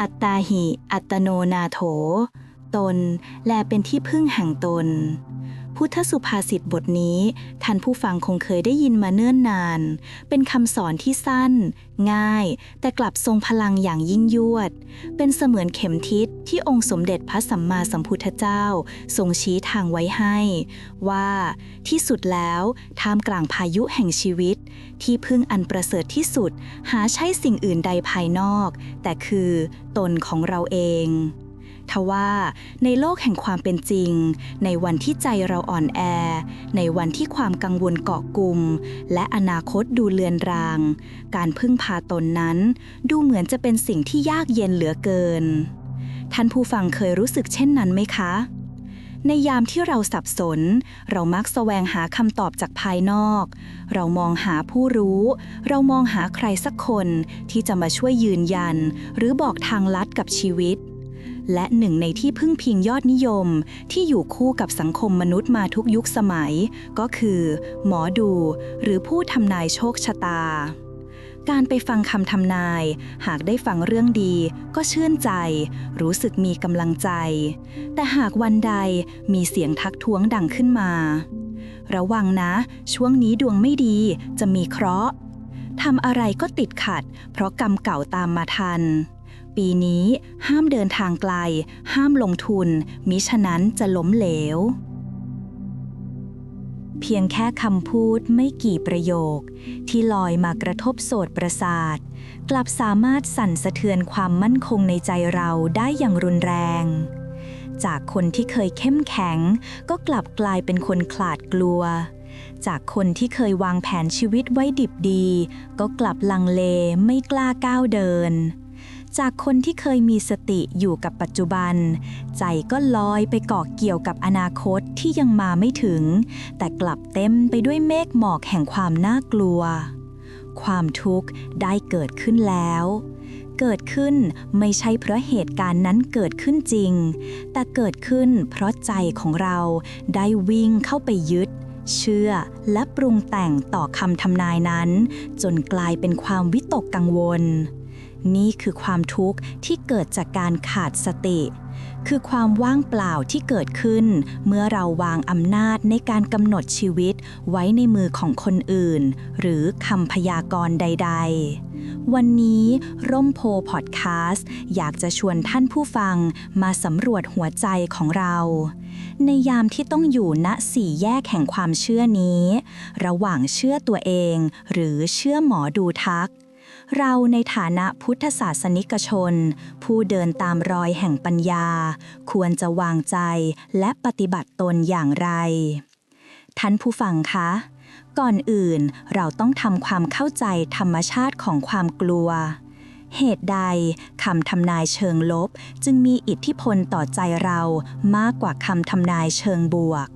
อัตตาหิ อัตโนนาโถ ตน แลเป็นที่พึ่งแห่งตน พุทธสุภาษิตบทนี้ท่านผู้ฟังคงเคยได้ยินมาเนิ่นนาน เป็นคำสอนที่สั้น ง่าย แต่กลับทรงพลังอย่างยิ่งยวด เป็นเสมือนเข็มทิศที่องค์สมเด็จพระสัมมาสัมพุทธเจ้า ทรงชี้ทางไว้ให้ ว่าที่สุดแล้วท่ามกลางพายุแห่งชีวิต ที่พึ่งอันประเสริฐที่สุด หาใช่สิ่งอื่นใดภายนอก แต่คือตนของเราเอง ทว่าในโลกแห่งความเป็นจริง ในวันที่ใจเราอ่อนแอ ในวันที่ความกังวลเกาะกลุ่ม และอนาคตดูเลือนราง การพึ่งพาตนนั้น ดูเหมือนจะเป็นสิ่งที่ยากเย็นเหลือเกิน ท่านผู้ฟังเคยรู้สึกเช่นนั้นไหมคะ ในยามที่เราสับสน เรามักแสวงหาคำตอบจากภายนอก เรามองหาผู้รู้ เรามองหาใครสักคนที่จะมาช่วยยืนยัน หรือบอกทางลัดกับชีวิต และหนึ่งในที่พึ่งพิงยอดนิยม ที่อยู่คู่กับสังคมมนุษย์มาทุกยุคสมัย ก็คือ หมอดู หรือผู้ทำนายโชคชะตา การไปฟังคำทำนาย หากได้ฟังเรื่องดี ก็ชื่นใจ รู้สึกมีกำลังใจ แต่หากวันใดมีเสียงทักท้วงดังขึ้นมา ระวังนะ ช่วงนี้ดวงไม่ดีจะมีเคราะห์ทำอะไรก็ติดขัด เพราะกรรมเก่าตามมาทัน ปีนี้ ห้ามเดินทางไกล ห้ามลงทุน มิฉะนั้นจะล้มเหลว เพียงแค่คำพูดไม่กี่ประโยค ที่ลอยมากระทบโสดประสาท กลับสามารถสั่นสะเทือนความมั่นคงในใจเราได้อย่างรุนแรง จากคนที่เคยเข้มแข็ง ก็กลับกลายเป็นคนขลาดกลัวจากคนที่เคยวางแผนชีวิตไว้ดิบดี ก็กลับลังเลไม่กล้าก้าวเดิน จากคนที่เคยมีสติอยู่กับปัจจุบัน ใจก็ลอยไปเกาะเกี่ยวกับอนาคตที่ยังมาไม่ถึง แต่กลับเต็มไปด้วยเมฆหมอกแห่งความน่ากลัว ความทุกข์ได้เกิดขึ้นแล้ว เกิดขึ้นไม่ใช่เพราะเหตุการณ์นั้นเกิดขึ้นจริง แต่เกิดขึ้นเพราะใจของเราได้วิ่งเข้าไปยึดเชื่อและปรุงแต่งต่อคำทำนายนั้น จนกลายเป็นความวิตกกังวล นี่คือความทุกข์ที่เกิดจากการขาดสติ คือความว่างเปล่าที่เกิดขึ้น เมื่อเราวางอำนาจในการกำหนดชีวิตไว้ในมือของคนอื่น หรือคำพยากรณ์ใด ๆ วันนี้ร่มโพพอดแคสต์ อยากจะชวนท่านผู้ฟังมาสำรวจหัวใจของเรา ในยามที่ต้องอยู่ณสี่แยกแห่งความเชื่อนี้ ระหว่างเชื่อตัวเอง หรือเชื่อหมอดูทัก เราในฐานะพุทธศาสนิกชน ผู้เดินตามรอยแห่งปัญญา ควรจะวางใจและปฏิบัติตนอย่างไร ท่านผู้ฟังคะ ก่อนอื่นเราต้องทำความเข้าใจธรรมชาติของความกลัว เหตุใดคำทำนายเชิงลบจึงมีอิทธิพลต่อใจเรามากกว่าคำทำนายเชิงบวก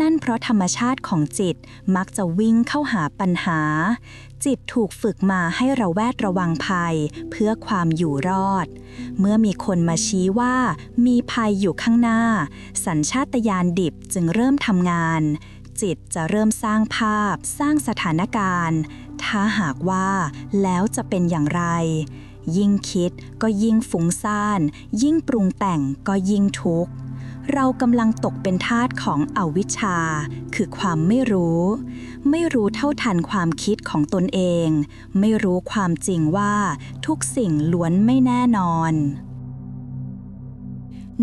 นั่นเพราะธรรมชาติของจิตมักจะวิ่งเข้าหาปัญหา จิตถูกฝึกมาให้ระแวดระวังภัย เพื่อความอยู่รอด เมื่อมีคนมาชี้ว่ามีภัยอยู่ข้างหน้า สัญชาตญาณดิบจึงเริ่มทำงาน จิตจะเริ่มสร้างภาพ สร้างสถานการณ์ ถ้าหากว่าแล้วจะเป็นอย่างไร ยิ่งคิดก็ยิ่งฟุ้งซ่าน ยิ่งปรุงแต่งก็ยิ่งทุกข์ เรากำลังตกเป็นทาสของอวิชชา คือความไม่รู้ ไม่รู้เท่าทันความคิดของตนเอง ไม่รู้ความจริงว่าทุกสิ่งล้วนไม่แน่นอน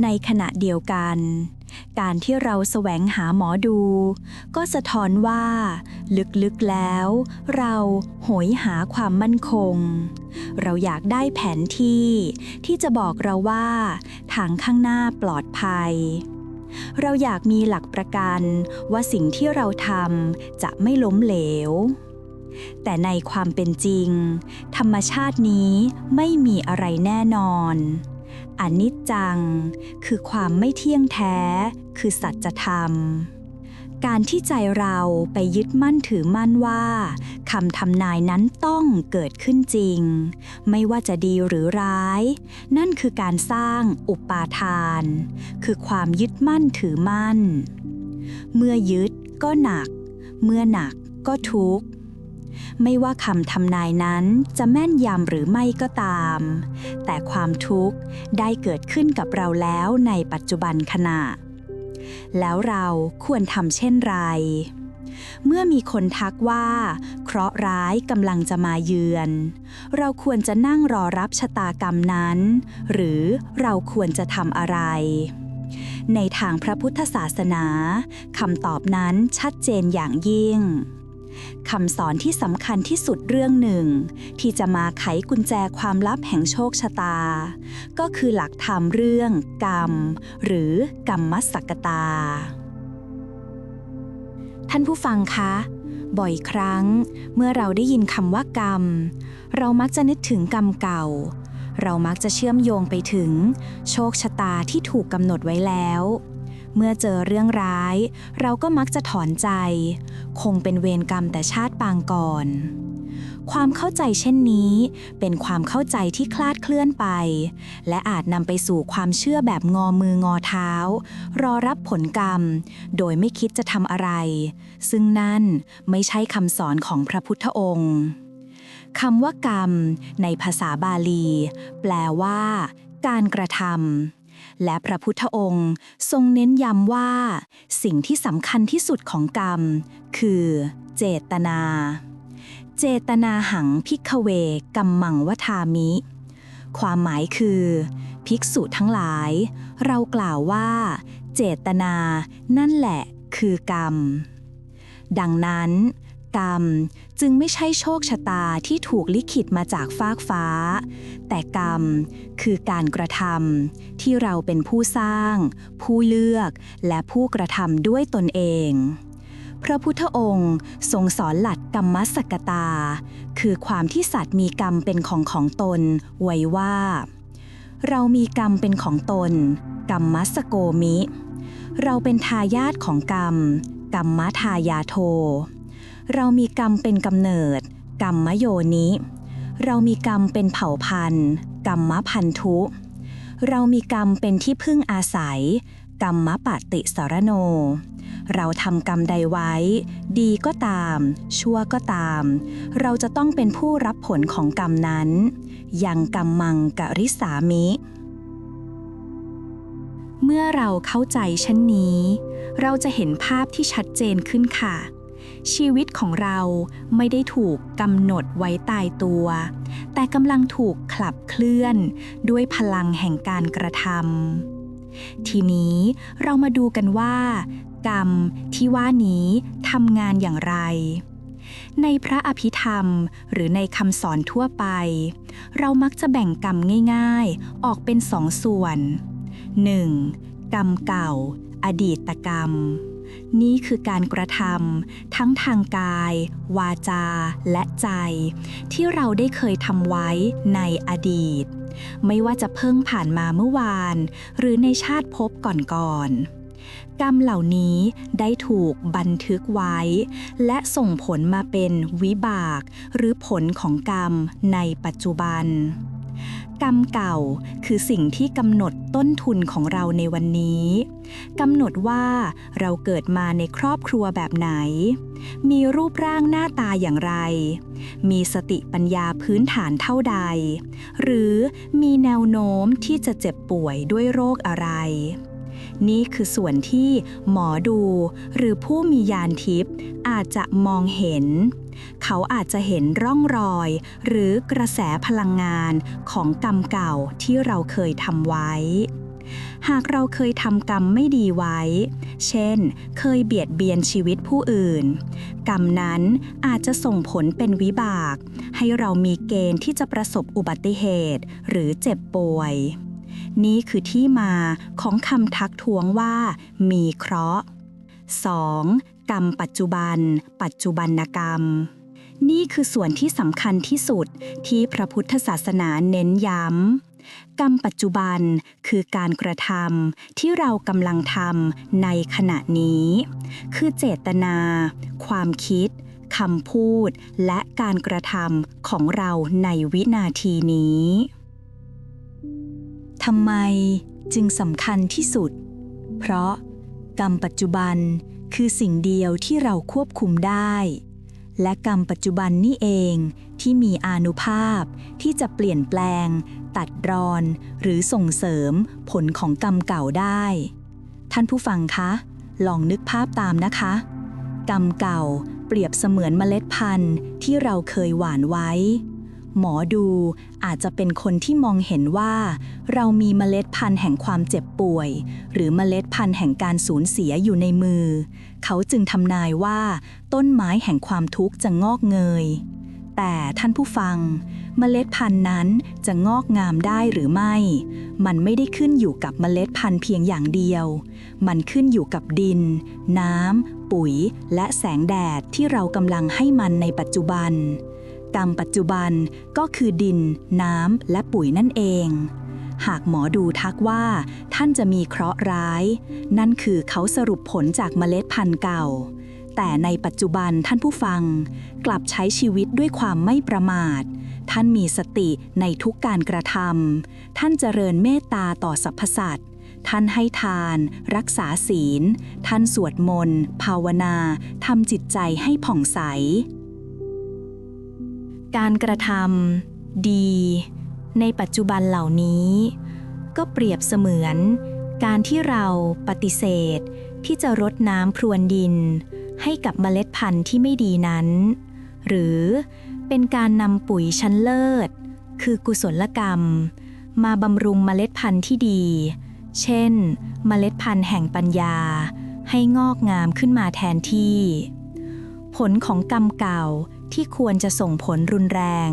ในขณะเดียวกัน การที่เราแสวงหาหมอดู ก็สะท้อนว่า ลึกๆแล้ว เราโหยหาความมั่นคง เราอยากได้แผนที่ ที่จะบอกเราว่า ทางข้างหน้าปลอดภัย เราอยากมีหลักประกันว่าสิ่งที่เราทำจะไม่ล้มเหลวแต่ในความเป็นจริง ธรรมชาตินี้ไม่มีอะไรแน่นอน อนิจจัง คือความไม่เที่ยงแท้ คือสัจธรรม การที่ใจเราไปยึดมั่นถือมั่นว่าคำทำนายนั้นต้องเกิดขึ้นจริง ไม่ว่าจะดีหรือร้าย นั่นคือการสร้างอุปาทาน คือความยึดมั่นถือมั่น เมื่อยึดก็หนัก เมื่อหนักก็ทุกข์ ไม่ว่าคำทำนายนั้นจะแม่นยำหรือไม่ก็ตาม แต่ความทุกข์ได้เกิดขึ้นกับเราแล้วในปัจจุบันขณะ แล้วเราควรทำเช่นไร เมื่อมีคนทักว่า เคราะห์ร้ายกำลังจะมาเยือน เราควรจะนั่งรอรับชะตากรรมนั้น หรือเราควรจะทำอะไรในทางพระพุทธศาสนาคำตอบนั้นชัดเจนอย่างยิ่ง คำสอนที่สำคัญที่สุดเรื่องหนึ่ง ที่จะมาไขกุญแจความลับแห่งโชคชะตา ก็คือหลักธรรมเรื่อง กรรม หรือกรรมสักตา ท่านผู้ฟังคะ บ่อยครั้ง เมื่อเราได้ยินคำว่ากรรม เรามักจะนึกถึงกรรมเก่า เรามักจะเชื่อมโยงไปถึง โชคชะตาที่ถูกกำหนดไว้แล้ว เมื่อเจอเรื่องร้าย เราก็มักจะถอนใจ คงเป็นเวรกรรมแต่ชาติปางก่อน ความเข้าใจเช่นนี้ เป็นความเข้าใจที่คลาดเคลื่อนไป และอาจนำไปสู่ความเชื่อแบบงอมืองอเท้า รอรับผลกรรม โดยไม่คิดจะทำอะไร ซึ่งนั่นไม่ใช่คำสอนของพระพุทธองค์คำว่ากรรม ในภาษาบาลี แปลว่า การกระทำ และพระพุทธองค์ทรงเน้นย้ำว่า สิ่งที่สำคัญที่สุดของกรรม คือ เจตนา เจตนาหังพิกเวกัมมังวทามิ ความหมายคือ ภิกษุทั้งหลาย เรากล่าวว่า เจตนา นั่นแหละคือกรรม ดังนั้น กรรม จึงไม่ใช่โชคชะตาที่ถูกลิขิตมาจากฟากฟ้า แต่กรรมคือการกระทำที่เราเป็นผู้สร้าง ผู้เลือก และผู้กระทำด้วยตนเอง พระพุทธองค์ทรงสอนหลักกรรมสกตา คือความที่สัตว์มีกรรมเป็นของของตน ไว้ว่า เรามีกรรมเป็นของตน กรรมมัสโกมิ เราเป็นทายาทของกรรมกรรมทายาโท เรามีกรรมเป็นกำเนิด กรรมโยนิ เรามีกรรมเป็นเผ่าพันธุ์ กรรมพันธุ เรามีกรรมเป็นที่พึ่งอาศัย กรรมปฏิสรโน เราทำกรรมใดไว้ ดีก็ตาม ชั่วก็ตาม เราจะต้องเป็นผู้รับผลของกรรมนั้น ยังกรรมมังกริสามิเมื่อเราเข้าใจเช่นนี้ เราจะเห็นภาพที่ชัดเจนขึ้นค่ะ ชีวิตของเราไม่ได้ถูกกำหนดไว้ตายตัว แต่กำลังถูกขับเคลื่อน ด้วยพลังแห่งการกระทำทีนี้เรามาดูกันว่า กรรมที่ว่านี้ทำงานอย่างไร ในพระอภิธรรมหรือในคำสอนทั่วไป เรามักจะแบ่งกรรมง่าย ๆ ออกเป็นสองส่วน 1. กรรมเก่า อดีตกรรม นี่คือการกระทำทั้งทางกาย วาจา และใจ ที่เราได้เคยทำไว้ในอดีต ไม่ว่าจะเพิ่งผ่านมาเมื่อวาน หรือในชาติภพก่อนๆกรรมเหล่านี้ได้ถูกบันทึกไว้ และส่งผลมาเป็นวิบาก หรือผลของกรรมในปัจจุบัน กรรมเก่า คือสิ่งที่กำหนดต้นทุนของเราในวันนี้กำหนดว่าเราเกิดมาในครอบครัวแบบไหน มีรูปร่างหน้าตาอย่างไร มีสติปัญญาพื้นฐานเท่าใด หรือมีแนวโน้มที่จะเจ็บป่วยด้วยโรคอะไร นี่คือส่วนที่หมอดูหรือผู้มียานทิพย์อาจจะมองเห็น เขาอาจจะเห็นร่องรอย หรือกระแสพลังงานของกรรมเก่าที่เราเคยทำไว้ หากเราเคยทำกรรมไม่ดีไว้ เช่น เคยเบียดเบียนชีวิตผู้อื่น กรรมนั้นอาจจะส่งผลเป็นวิบาก ให้เรามีเกณฑ์ที่จะประสบอุบัติเหตุ หรือเจ็บป่วย นี่คือที่มาของคำทักท้วงว่า มีเคราะห์ 2. กรรมปัจจุบัน ปัจจุบันกรรม นี่คือส่วนที่สำคัญที่สุดที่พระพุทธศาสนาเน้นย้ำ กรรมปัจจุบันคือการกระทำที่เรากำลังทำในขณะนี้ คือเจตนา ความคิดคำพูดและการกระทำของเราในวินาทีนี้ทำไมจึงสำคัญที่สุด เพราะ กรรมปัจจุบันคือสิ่งเดียวที่เราควบคุมได้ และกรรมปัจจุบันนี่เองที่มีอานุภาพที่จะเปลี่ยนแปลง ตัดรอน หรือส่งเสริมผลของกรรมเก่าได้ ท่านผู้ฟังคะ ลองนึกภาพตามนะคะ กรรมเก่าเปรียบเสมือนเมล็ดพันธุ์ที่เราเคยหว่านไว้ หมอดูอาจจะเป็นคนที่มองเห็นว่า เรามีเมล็ดพันธุ์แห่งความเจ็บป่วย หรือเมล็ดพันธุ์แห่งการสูญเสียอยู่ในมือ เขาจึงทำนายว่า ต้นไม้แห่งความทุกข์จะงอกเงย แต่ท่านผู้ฟัง เมล็ดพันธุ์นั้นจะงอกงามได้หรือไม่ มันไม่ได้ขึ้นอยู่กับเมล็ดพันธุ์เพียงอย่างเดียว มันขึ้นอยู่กับดิน น้ำปุ๋ยและแสงแดดที่เรากำลังให้มันในปัจจุบัน กรรมปัจจุบันก็คือดิน น้ำ และปุ๋ยนั่นเอง หากหมอดูทักว่า ท่านจะมีเคราะห์ร้าย นั่นคือเขาสรุปผลจากเมล็ดพันธุ์เก่า แต่ในปัจจุบันท่านผู้ฟัง กลับใช้ชีวิตด้วยความไม่ประมาท ท่านมีสติในทุกการกระทำท่านเจริญเมตตาต่อสรรพสัตว์ท่านให้ทาน รักษาศีล ท่านสวดมนต์ ภาวนาทำจิตใจให้ผ่องใส การกระทำดี ในปัจจุบันเหล่านี้ ก็เปรียบเสมือน การที่เราปฏิเสธ ที่จะรดน้ำพรวนดิน ให้กับเมล็ดพันธุ์ที่ไม่ดีนั้น หรือเป็นการนำปุ๋ยชั้นเลิศ คือกุศลกรรม มาบำรุงเมล็ดพันธุ์ที่ดี เช่น เมล็ดพันธุ์แห่งปัญญา ให้งอกงามขึ้นมาแทนที่ ผลของกรรมเก่า ที่ควรจะส่งผลรุนแรง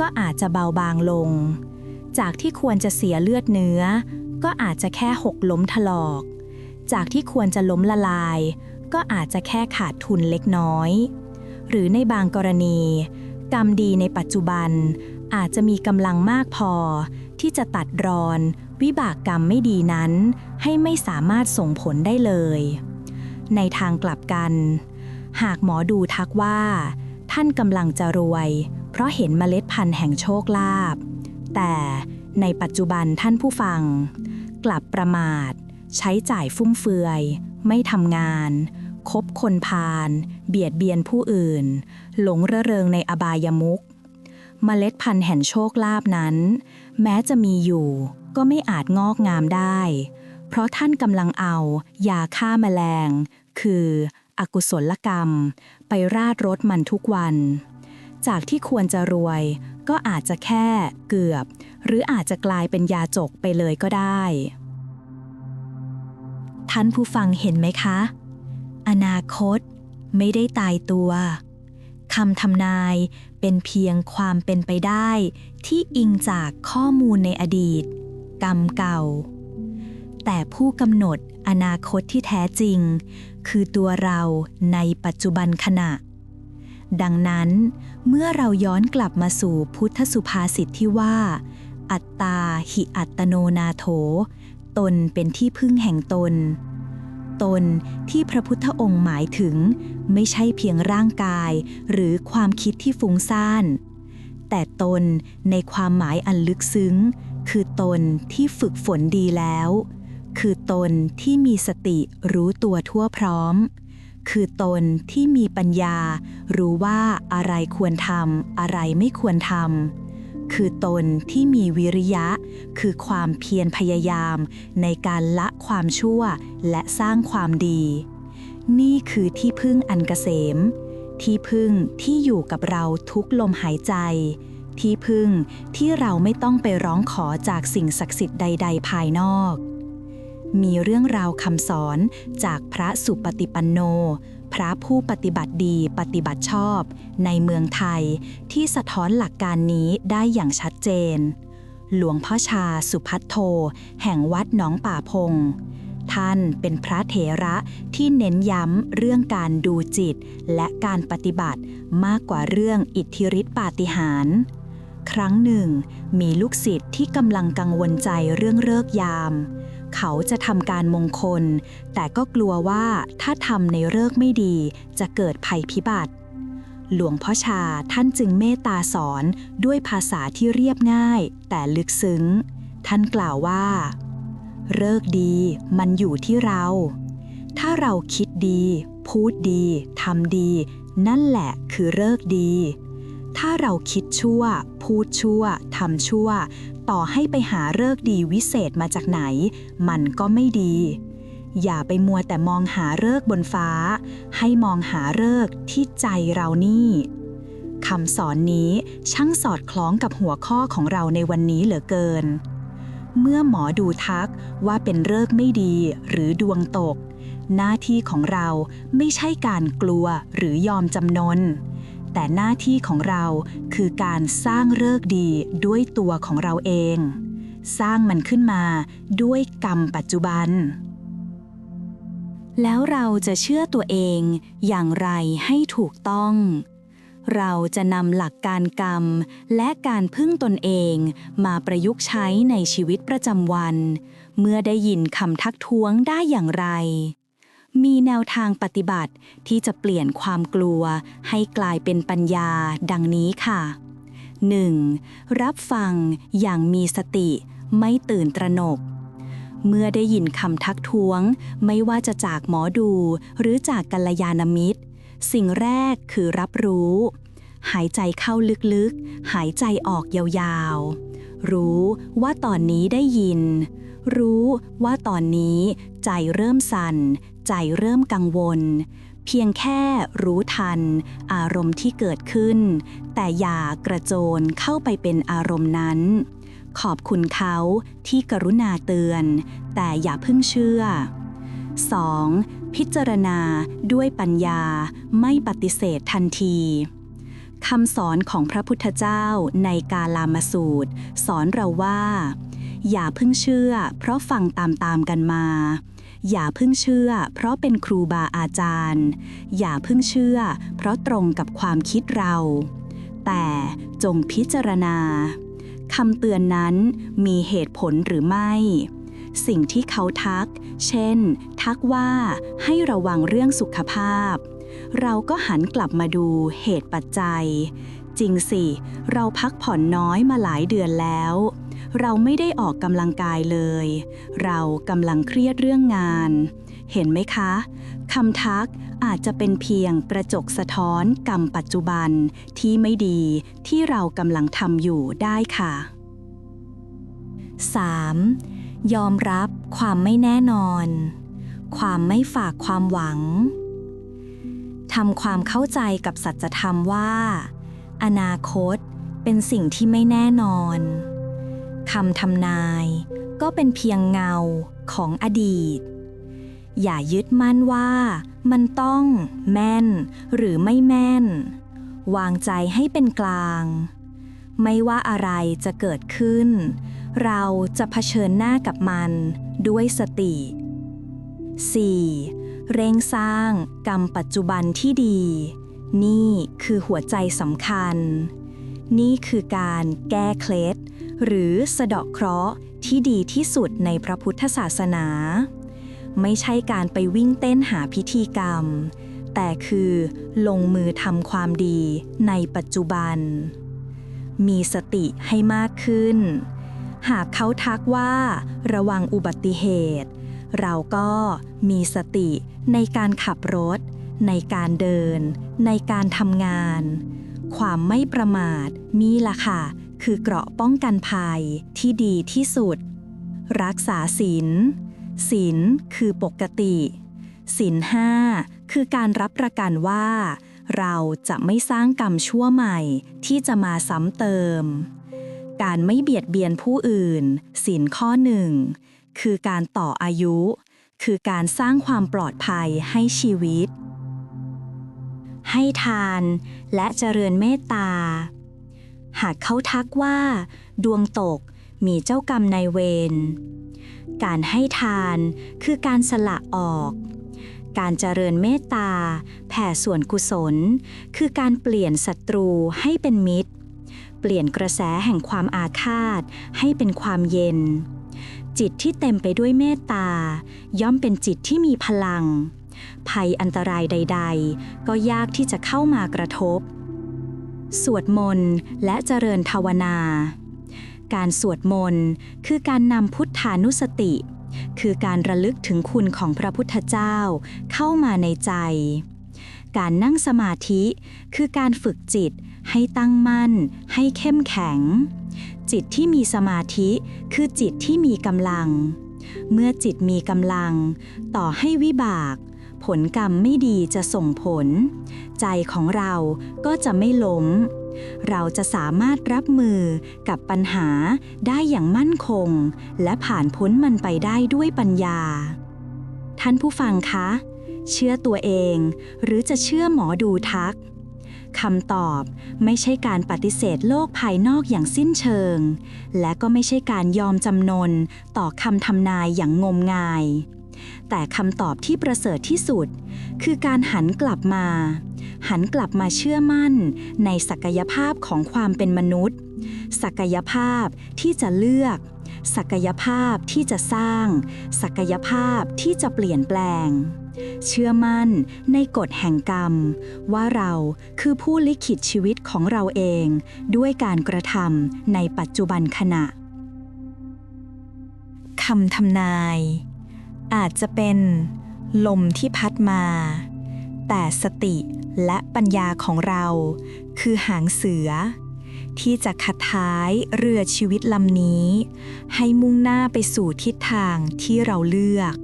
ก็อาจจะเบาบางลง จากที่ควรจะเสียเลือดเนื้อ ก็อาจจะแค่หกล้มถลอก จากที่ควรจะล้มละลาย ก็อาจจะแค่ขาดทุนเล็กน้อย หรือในบางกรณี กรรมดีในปัจจุบัน อาจจะมีกำลังมากพอ ที่จะตัดรอน วิบากกรรมไม่ดีนั้น ให้ไม่สามารถส่งผลได้เลย ในทางกลับกัน หากหมอดูทักว่า ท่านกำลังจะรวย เพราะเห็นเมล็ดพันธุ์แห่งโชคลาภ แต่ในปัจจุบันท่านผู้ฟัง กลับประมาท ใช้จ่ายฟุ่มเฟือย ไม่ทำงาน คบคนพาลเบียดเบียนผู้อื่น หลงระเริงในอบายมุขเมล็ดพันธุ์แห่งโชคลาภนั้น แม้จะมีอยู่ ก็ไม่อาจงอกงามได้ เพราะท่านกำลังเอายาฆ่าแมลง คือ อกุศลกรรม ไปราดรถมันทุกวัน จากที่ควรจะรวย ก็อาจจะแค่เกือบ หรืออาจจะกลายเป็นยาจกไปเลยก็ได้ ท่านผู้ฟังเห็นไหมคะ อนาคตไม่ได้ตายตัวคำทำนายเป็นเพียงความเป็นไปได้ที่อิงจากข้อมูลในอดีต กรรมเก่า แต่ผู้กำหนดอนาคตที่แท้จริง คือตัวเราในปัจจุบันขณะ ดังนั้น เมื่อเราย้อนกลับมาสู่พุทธสุภาษิตที่ว่า อัตตาหิอัตโนนาโถ ตนเป็นที่พึ่งแห่งตน ตนที่พระพุทธองค์หมายถึง ไม่ใช่เพียงร่างกายหรือความคิดที่ฟุ้งซ่าน แต่ตนในความหมายอันลึกซึ้ง คือตนที่ฝึกฝนดีแล้ว คือตนที่มีสติรู้ตัวทั่วพร้อม คือตนที่มีปัญญา รู้ว่าอะไรควรทำอะไรไม่ควรทำคือตนที่มีวิริยะ คือความเพียรพยายาม ในการละความชั่วและสร้างความดี นี่คือที่พึ่งอันเกษม ที่พึ่งที่อยู่กับเราทุกลมหายใจที่พึ่งที่เราไม่ต้องไปร้องขอจากสิ่งศักดิ์สิทธิ์ใด ๆ ภายนอก มีเรื่องราวคำสอนจากพระสุปฏิปันโน พระผู้ปฏิบัติดีปฏิบัติชอบ ในเมืองไทยที่สะท้อนหลักการนี้ได้อย่างชัดเจน หลวงพ่อชาสุพัทโท แห่งวัดหนองป่าพง ท่านเป็นพระเถระที่เน้นย้ำเรื่องการดูจิต และการปฏิบัติมากกว่าเรื่องอิทธิฤทธิปาฏิหาริย์ครั้งหนึ่ง มีลูกศิษย์ที่กำลังกังวลใจเรื่องเลิกยาม เขาจะทำการมงคล แต่ก็กลัวว่าถ้าทำในเลิกไม่ดี จะเกิดภัยพิบัติ หลวงพ่อชาท่านจึงเมตตาสอนด้วยภาษาที่เรียบง่าย แต่ลึกซึ้ง ท่านกล่าวว่าเลิกดีมันอยู่ที่เรา ถ้าเราคิดดี พูดดีทำดี นั่นแหละคือเลิกดี ถ้าเราคิดชั่ว พูดชั่วทำชั่ว ต่อให้ไปหาเลิกดีวิเศษมาจากไหน มันก็ไม่ดี อย่าไปมัวแต่มองหาเลิกบนฟ้า ให้มองหาเลิกที่ใจเรานี่คำสอนนี้ช่างสอดคล้องกับหัวข้อของเราในวันนี้เหลือเกิน เมื่อหมอดูทักว่าเป็นเลิกไม่ดีหรือดวงตก หน้าที่ของเราไม่ใช่การกลัวหรือยอมจำนน แต่หน้าที่ของเราคือการสร้างเลิกดีด้วยตัวของเราเอง สร้างมันขึ้นมาด้วยกรรมปัจจุบัน แล้วเราจะเชื่อตัวเองอย่างไรให้ถูกต้อง เราจะนำหลักการกรรมและการพึ่งตนเองมาประยุกต์ใช้ในชีวิตประจำวัน เมื่อได้ยินคำทักท้วงได้อย่างไร มีแนวทางปฏิบัติที่จะเปลี่ยนความกลัวให้กลายเป็นปัญญาดังนี้ค่ะ 1. รับฟังอย่างมีสติไม่ตื่นตระหนก เมื่อได้ยินคำทักท้วง ไม่ว่าจะจากหมอดู หรือจากกัลยาณมิตร สิ่งแรกคือรับรู้ หายใจเข้าลึกๆ หายใจออกยาวๆ รู้ว่าตอนนี้ได้ยินรู้ว่าตอนนี้ใจเริ่มสั่น ใจเริ่มกังวล เพียงแค่รู้ทัน อารมณ์ที่เกิดขึ้น แต่อย่ากระโจนเข้าไปเป็นอารมณ์นั้น ขอบคุณเขาที่กรุณาเตือน แต่อย่าเพิ่งเชื่อ 2. พิจารณาด้วยปัญญาไม่ปฏิเสธทันทีคำสอนของพระพุทธเจ้าในกาลามาสูตร สอนเราว่า อย่าเพิ่งเชื่อ เพราะฟังตามๆกันมา อย่าพิ่งเชื่อ เพราะเป็นครูบาอาจารย์ อย่าพิ่งเชื่อ เพราะตรงกับความคิดเรา แต่จงพิจารณาคำเตือนนั้นมีเหตุผลหรือไม่ สิ่งที่เขาทัก เช่น ทักว่าให้ระวังเรื่องสุขภาพ เราก็หันกลับมาดูเหตุปัจจัย จริงสิ เราพักผ่อนน้อยมาหลายเดือนแล้ว เราไม่ได้ออกกำลังกายเลย เรากำลังเครียดเรื่องงาน เห็นไหมคะคำทักอาจจะเป็นเพียงกระจกสะท้อนกรรมปัจจุบันที่ไม่ดีที่เรากำลังทำอยู่ได้ค่ะ 3. ยอมรับความไม่แน่นอน ความไม่ฝากความหวังทำความเข้าใจกับสัจธรรมว่า อนาคตเป็นสิ่งที่ไม่แน่นอน คำทำนาย ก็เป็นเพียงเงาของอดีต อย่ายึดมั่นว่า มันต้องแม่น หรือไม่แม่น วางใจให้เป็นกลาง ไม่ว่าอะไรจะเกิดขึ้น เราจะเผชิญหน้ากับมันด้วยสติ 4. เร่งสร้างกรรมปัจจุบันที่ดี นี่คือหัวใจสำคัญ นี่คือการแก้เคล็ด หรือสะเดาะเคราะห์ที่ดีที่สุดในพระพุทธศาสนา ไม่ใช่การไปวิ่งเต้นหาพิธีกรรม แต่คือลงมือทำความดีในปัจจุบัน มีสติให้มากขึ้น หากเขาทักว่า ระวังอุบัติเหตุ เราก็มีสติในการขับรถ ในการเดิน ในการทำงาน ความไม่ประมาทมีละค่ะ คือเกราะป้องกันภัยที่ดีที่สุด รักษาศีลศีลคือปกติศีลห้าคือการรับประกันว่า เราจะไม่สร้างกรรมชั่วใหม่ที่จะมาซ้ำเติม การไม่เบียดเบียนผู้อื่นศีลข้อหนึ่งคือการต่ออายุ คือการสร้างความปลอดภัยให้ชีวิต ให้ทานและเจริญเมตตา หากเขาทักว่า ดวงตกมีเจ้ากรรมนายเวร การให้ทานคือการสละออก การเจริญเมตตา แผ่ส่วนกุศล คือการเปลี่ยนศัตรูให้เป็นมิตร เปลี่ยนกระแสแห่งความอาฆาตให้เป็นความเย็น จิตที่เต็มไปด้วยเมตตา ย่อมเป็นจิตที่มีพลัง ภัยอันตรายใด ๆ ก็ยากที่จะเข้ามากระทบ สวดมนต์และเจริญภาวนา การสวดมนต์คือการนำพุทธานุสติ คือการระลึกถึงคุณของพระพุทธเจ้าเข้ามาในใจ การนั่งสมาธิคือการฝึกจิตให้ตั้งมั่น ให้เข้มแข็ง จิตที่มีสมาธิคือจิตที่มีกำลัง เมื่อจิตมีกำลัง ต่อให้วิบาก ผลกรรมไม่ดีจะส่งผล ใจของเราก็จะไม่ล้ม เราจะสามารถรับมือกับปัญหาได้อย่างมั่นคง และผ่านพ้นมันไปได้ด้วยปัญญา ท่านผู้ฟังคะ เชื่อตัวเอง หรือจะเชื่อหมอดูทักคำตอบไม่ใช่การปฏิเสธโลกภายนอกอย่างสิ้นเชิง และก็ไม่ใช่การยอมจำนนต่อคำทำนายอย่างงมงาย แต่คำตอบที่ประเสริฐที่สุด คือการหันกลับมา หันกลับมาเชื่อมั่น ในศักยภาพของความเป็นมนุษย์ ศักยภาพที่จะเลือก ศักยภาพที่จะสร้าง ศักยภาพที่จะเปลี่ยนแปลง เชื่อมั่นในกฎแห่งกรรม ว่าเราคือผู้ลิขิตชีวิตของเราเอง ด้วยการกระทำในปัจจุบันขณะคำทำนาย อาจจะเป็นลมที่พัดมา แต่สติและปัญญาของเราคือหางเสือ ที่จะขัดท้ายเรือชีวิตลำนี้ ให้มุ่งหน้าไปสู่ทิศทางที่เราเลือก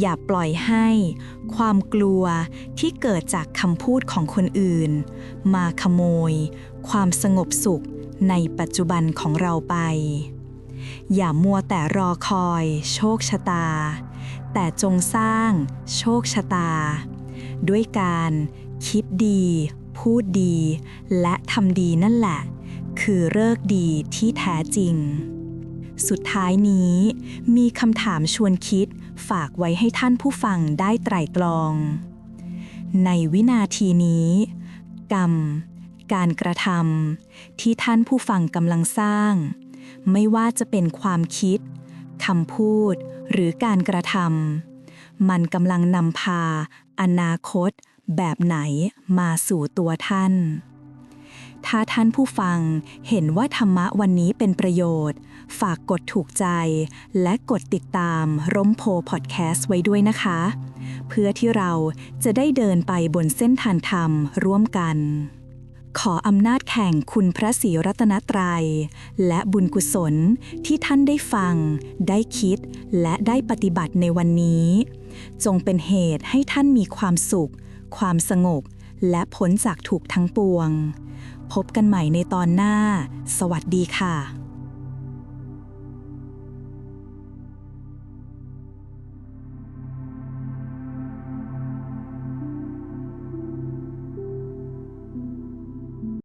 อย่าปล่อยให้ความกลัวที่เกิดจากคำพูดของคนอื่น มาขโมย ความสงบสุขในปัจจุบันของเราไป อย่ามัวแต่รอคอย โชคชะตา แต่จงสร้าง โชคชะตา ด้วยการคิดดี พูดดี และทำดีนั่นแหละ คือเลิกดีที่แท้จริง สุดท้ายนี้มีคำถามชวนคิดฝากไว้ให้ท่านผู้ฟังได้ไตร่ตรอง ในวินาทีนี้ กรรม การกระทำที่ท่านผู้ฟังกำลังสร้าง ไม่ว่าจะเป็นความคิดคำพูด หรือการกระทำมันกำลังนำพา อนาคต แบบไหนมาสู่ตัวท่าน ถ้าท่านผู้ฟังเห็นว่าธรรมะวันนี้เป็นประโยชน์ ฝากกดถูกใจ และกดติดตามร่มโพพอดแคสต์ไว้ด้วยนะคะ เพื่อที่เราจะได้เดินไปบนเส้นทางธรรมร่วมกัน ขออำนาจแข่งคุณพระศรีรัตนตรัย และบุญกุศลที่ท่านได้ฟัง ได้คิด และได้ปฏิบัติในวันนี้ จงเป็นเหตุให้ท่านมีความสุข ความสงบ และผลจากถูกทั้งปวง พบกันใหม่ในตอนหน้า สวัสดีค่ะ